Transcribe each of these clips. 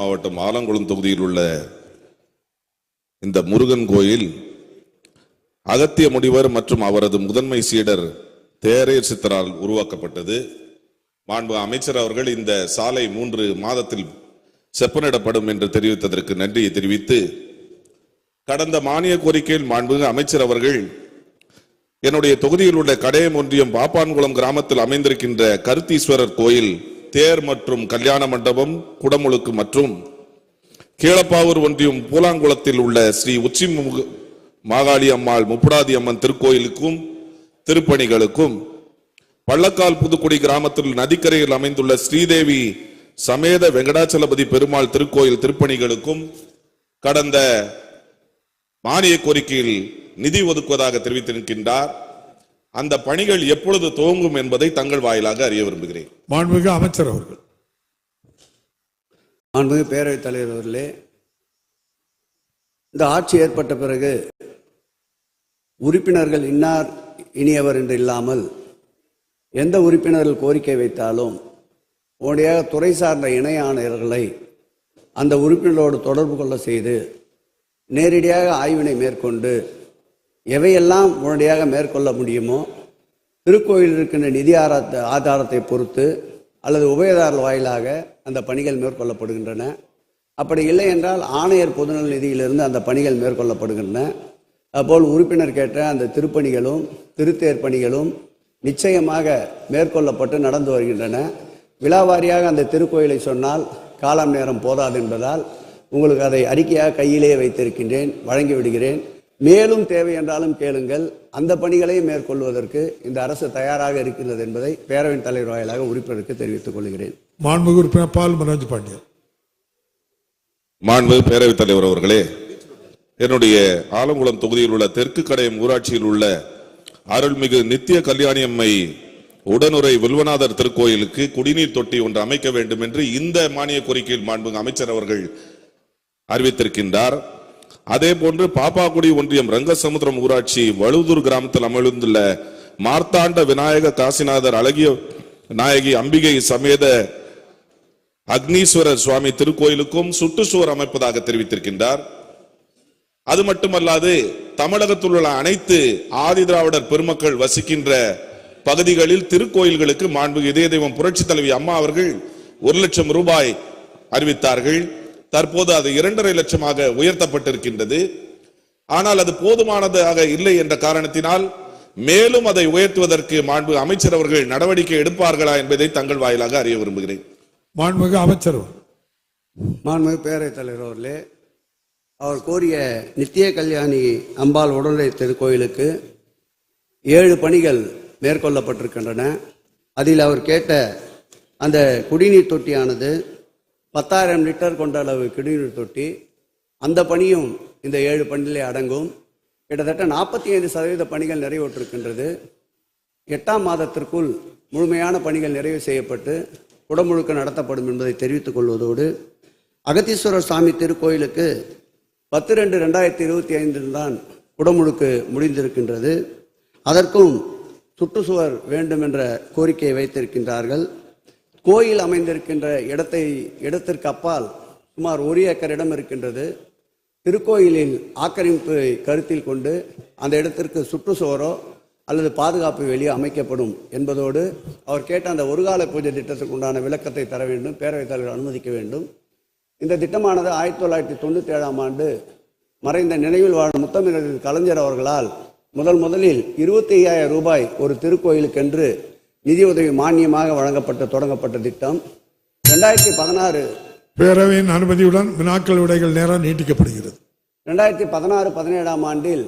மாவட்டம் ஆலங்குளம் தொகுதியில் உள்ள இந்த முருகன் கோயில் அகத்திய முனிவர் மற்றும் அவரது முதன்மை சீடர் தேரேர் சித்தரால் உருவாக்கப்பட்டது. மாண்பு அமைச்சர் அவர்கள் இந்த சாலை மூன்று மாதத்தில் செப்பனிடப்படும் என்று தெரிவித்ததற்கு நன்றியை தெரிவித்து கடந்த மானிய கோரிக்கையில் மாண்பு அமைச்சர் அவர்கள் என்னுடைய தொகுதியில் உள்ள கடையம் ஒன்றியம் பாப்பான்குளம் கிராமத்தில் அமைந்திருக்கின்ற கருத்தீஸ்வரர் கோயில் தேர் மற்றும் கல்யாண மண்டபம் குடமுழுக்கு மற்றும் கீழப்பாவூர் ஒன்றியம் பூலாங்குளத்தில் உள்ள ஸ்ரீ உச்சி மாகாளி அம்மாள் முப்புடாதி அம்மன் திருக்கோயிலுக்கும் திருப்பணிகளுக்கும் பள்ளக்கால் புதுக்குடி கிராமத்தில் நதிக்கரையில் அமைந்துள்ள ஸ்ரீதேவி சமேத வெங்கடாச்சலபதி பெருமாள் திருக்கோயில் திருப்பணிகளுக்கும் கடந்த மானிய கோரிக்கையில் நிதி ஒதுக்குவதாக தெரிவித்திருக்கின்றார். அந்த பணிகள் எப்பொழுது துவங்கும் என்பதை தங்கள் வாயிலாக அறிய விரும்புகிறேன். மாண்புமிகு அமைச்சர் அவர்கள். மாண்புமிகு பேரவைத் தலைவர் அவர்களே இந்த ஆட்சி ஏற்பட்ட பிறகு உறுப்பினர்கள் இன்னார் இனியவர் என்று இல்லாமல் எந்த உறுப்பினர்கள் கோரிக்கை வைத்தாலும் உடனடியாக துறை சார்ந்த இணை ஆணையர்களை அந்த உறுப்பினரோடு தொடர்பு கொள்ள செய்து நேரடியாக ஆய்வினை மேற்கொண்டு எவையெல்லாம் உடனடியாக மேற்கொள்ள முடியுமோ திருக்கோயில் இருக்கின்ற நிதி ஆராத்த ஆதாரத்தை பொறுத்து அல்லது உபயதாரர் வாயிலாக அந்த பணிகள் மேற்கொள்ளப்படுகின்றன. அப்படி இல்லை என்றால் ஆணையர் பொதுநல நிதியிலிருந்து அந்த பணிகள் மேற்கொள்ளப்படுகின்றன. அதுபோல் உறுப்பினர் கேட்ட அந்த திருப்பணிகளும் திருத்தேர் பணிகளும் நிச்சயமாக மேற்கொள்ளப்பட்டு நடந்து வருகின்றன. விழாவாரியாக அந்த திருக்கோயிலை சொன்னால் காலம் நேரம் போதாது என்பதால் உங்களுக்கு அதை அறிக்கையாக கையிலே வைத்திருக்கின்றேன் வழங்கி விடுகிறேன். மேலும் தேவை என்றாலும் கேளுங்கள். அந்த பணிகளை மேற்கொள்வதற்கு இந்த அரசு தயாராக இருக்கிறது என்பதை பேரவைத் தலைவர் வாயிலாக உறுப்பினருக்கு தெரிவித்துக் கொள்கிறேன். மாண்புமிகு உறுப்பினர் பால் மனோஜ் பாண்டியன். மாண்பு பேரவைத் தலைவர் அவர்களே என்னுடைய ஆலங்குளம் தொகுதியில் உள்ள தெற்கு கடையம் ஊராட்சியில் உள்ள அருள்மிகு நித்திய கல்யாணி அம்மை உடனுரை வில்வநாதர் திருக்கோயிலுக்கு குடிநீர் தொட்டி ஒன்று அமைக்க வேண்டும் என்று இந்த மானிய கோரிக்கையில் மாண்புமிகு அமைச்சர் அவர்கள் அறிவித்திருக்கின்றார். அதே போன்று பாப்பாக்குடி ஒன்றியம் ரங்கசமுத்திரம் ஊராட்சி வழுதூர் கிராமத்தில் அமைந்துள்ள மார்த்தாண்ட விநாயக காசிநாதர் அழகிய நாயகி அம்பிகை சமேத அக்னீஸ்வரர் சுவாமி திருக்கோயிலுக்கும் சுற்றுச்சுவர் அமைப்பதாக தெரிவித்திருக்கின்றார். அது மட்டுமல்லாது தமிழகத்தில் உள்ள அனைத்து ஆதி திராவிடர் பெருமக்கள் வசிக்கின்ற பகுதிகளில் திருக்கோயில்களுக்கு மாண்பு இதய தெய்வம் புரட்சி தலைவி அம்மா அவர்கள் ஒரு லட்சம் ரூபாய் அறிவித்தார்கள். தற்போது அது இரண்டரை லட்சமாக உயர்த்தப்பட்டிருக்கின்றது. ஆனால் அது போதுமானதாக இல்லை என்ற காரணத்தினால் மேலும் அதை உயர்த்துவதற்கு மாண்பு அமைச்சர் அவர்கள் நடவடிக்கை எடுப்பார்களா என்பதை தங்கள் வாயிலாக அறிய விரும்புகிறேன். மாண்புமிகு அமைச்சர் மாண்புமிகு பேரவைத் தலைவர் அவர்களே அவர் கோரிய நித்திய கல்யாணி அம்பாள் உடனடி திருக்கோயிலுக்கு ஏழு பணிகள் மேற்கொள்ளப்பட்டிருக்கின்றன. அதில் அவர் கேட்ட அந்த குடிநீர் தொட்டியானது பத்தாயிரம் லிட்டர் கொண்ட அளவு குடிநீர் தொட்டி. அந்த பணியும் இந்த ஏழு பணியிலே அடங்கும். கிட்டத்தட்ட நாற்பத்தி ஐந்து சதவீத பணிகள் நிறைவேற்றிருக்கின்றது. எட்டாம் மாதத்திற்குள் முழுமையான பணிகள் நிறைவு செய்யப்பட்டு குடமுழுக்க நடத்தப்படும் என்பதை தெரிவித்துக் கொள்வதோடு அகத்தீஸ்வரர் சாமி திருக்கோயிலுக்கு பத்து ரெண்டு ரெண்டாயிரத்தி இருபத்தி ஐந்தில் தான் குடமுழுக்கு முடிந்திருக்கின்றது. அதற்கும் சுற்றுச்சுவர் வேண்டும் என்ற கோரிக்கையை வைத்திருக்கின்றார்கள். கோயில் அமைந்திருக்கின்ற இடத்தை இடத்திற்கு அப்பால் சுமார் ஒரு ஏக்கர் இடம் இருக்கின்றது. திருக்கோயிலின் ஆக்கிரமிப்பை கருத்தில் கொண்டு அந்த இடத்திற்கு சுற்றுச்சுவரோ அல்லது பாதுகாப்பு வெளியே அமைக்கப்படும் என்பதோடு அவர் கேட்ட அந்த ஒருகால பூஜை திட்டத்துக்கு உண்டான விளக்கத்தை தர வேண்டும் பேரவைத் தலைவர் அனுமதிக்க வேண்டும். இந்த திட்டமானது ஆயிரத்தி தொள்ளாயிரத்தி தொண்ணூற்றி ஏழாம் ஆண்டு மறைந்த நினைவில் வாழும் முத்தமிழர் கலைஞர் அவர்களால் முதல் முதலில் இருபத்தி ஐயாயிரம் ரூபாய் ஒரு திருக்கோயிலுக்கென்று நிதியுதவி மானியமாக வழங்கப்பட்ட தொடங்கப்பட்ட திட்டம் ரெண்டாயிரத்தி பதினாறு பேரவையின் அனுமதியுடன் வினாக்கள் விடைகள் நேரம் நீட்டிக்கப்படுகிறது. ரெண்டாயிரத்தி பதினாறு பதினேழாம் ஆண்டில்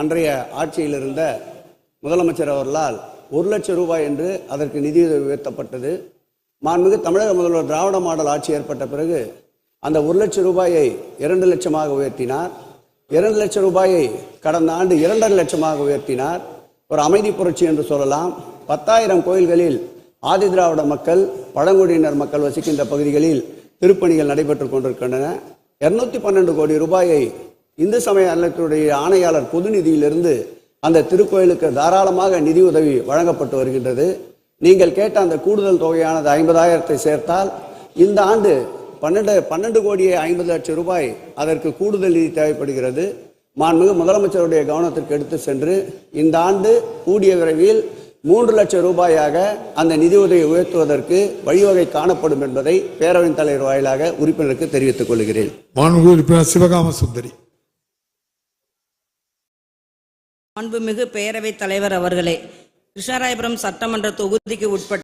அன்றைய ஆட்சியில் இருந்த முதலமைச்சர் அவர்களால் ஒரு லட்சம் ரூபாய் என்று அதற்கு நிதியுதவி உயர்த்தப்பட்டது. மாண்புமிகு தமிழக முதல்வர் திராவிட மாடல் ஆட்சி ஏற்பட்ட பிறகு அந்த ஒரு லட்சம் ரூபாயை இரண்டு லட்சமாக உயர்த்தினார். இரண்டு லட்சம் ரூபாயை கடந்த ஆண்டு இரண்டரை லட்சமாக உயர்த்தினார். ஒரு அமைதி புரட்சி என்று சொல்லலாம். பத்தாயிரம் கோயில்களில் ஆதி திராவிட மக்கள் பழங்குடியினர் மக்கள் வசிக்கின்ற பகுதிகளில் திருப்பணிகள் நடைபெற்றுக் கொண்டிருக்கின்றன. இருநூத்தி பன்னெண்டு கோடி ரூபாயை இந்து சமய அறநிலையத்துடைய ஆணையாளர் பொது நிதியிலிருந்து அந்த திருக்கோயிலுக்கு தாராளமாக நிதி உதவி வழங்கப்பட்டு வருகின்றது. நீங்கள் கேட்ட அந்த கூடுதல் தொகையானது ஐம்பதாயிரத்தை சேர்த்தால் இந்த ஆண்டு பன்னெண்டு பன்னெண்டு கோடியே ஐம்பது லட்சம் ரூபாய் அதற்கு கூடுதல் நிதி தேவைப்படுகிறது. மாண்புமிகு முதலமைச்சருடைய கவனத்திற்கு எடுத்து சென்று இந்த ஆண்டு கூடிய விரைவில் மூன்று லட்சம் ரூபாயாக அந்த நிதி உதவியை உயர்த்துவதற்கு வழிவகை காணப்படும் என்பதை பேரவைத் தலைவர் வாயிலாக உறுப்பினருக்கு தெரிவித்துக் கொள்கிறேன். மாண்புமிகு உறுப்பினர் சிவகாம சுந்தரி. மாண்புமிகு பேரவைத் தலைவர் அவர்களே கிருஷ்ணராயபுரம் சட்டமன்ற தொகுதிக்கு உட்பட்ட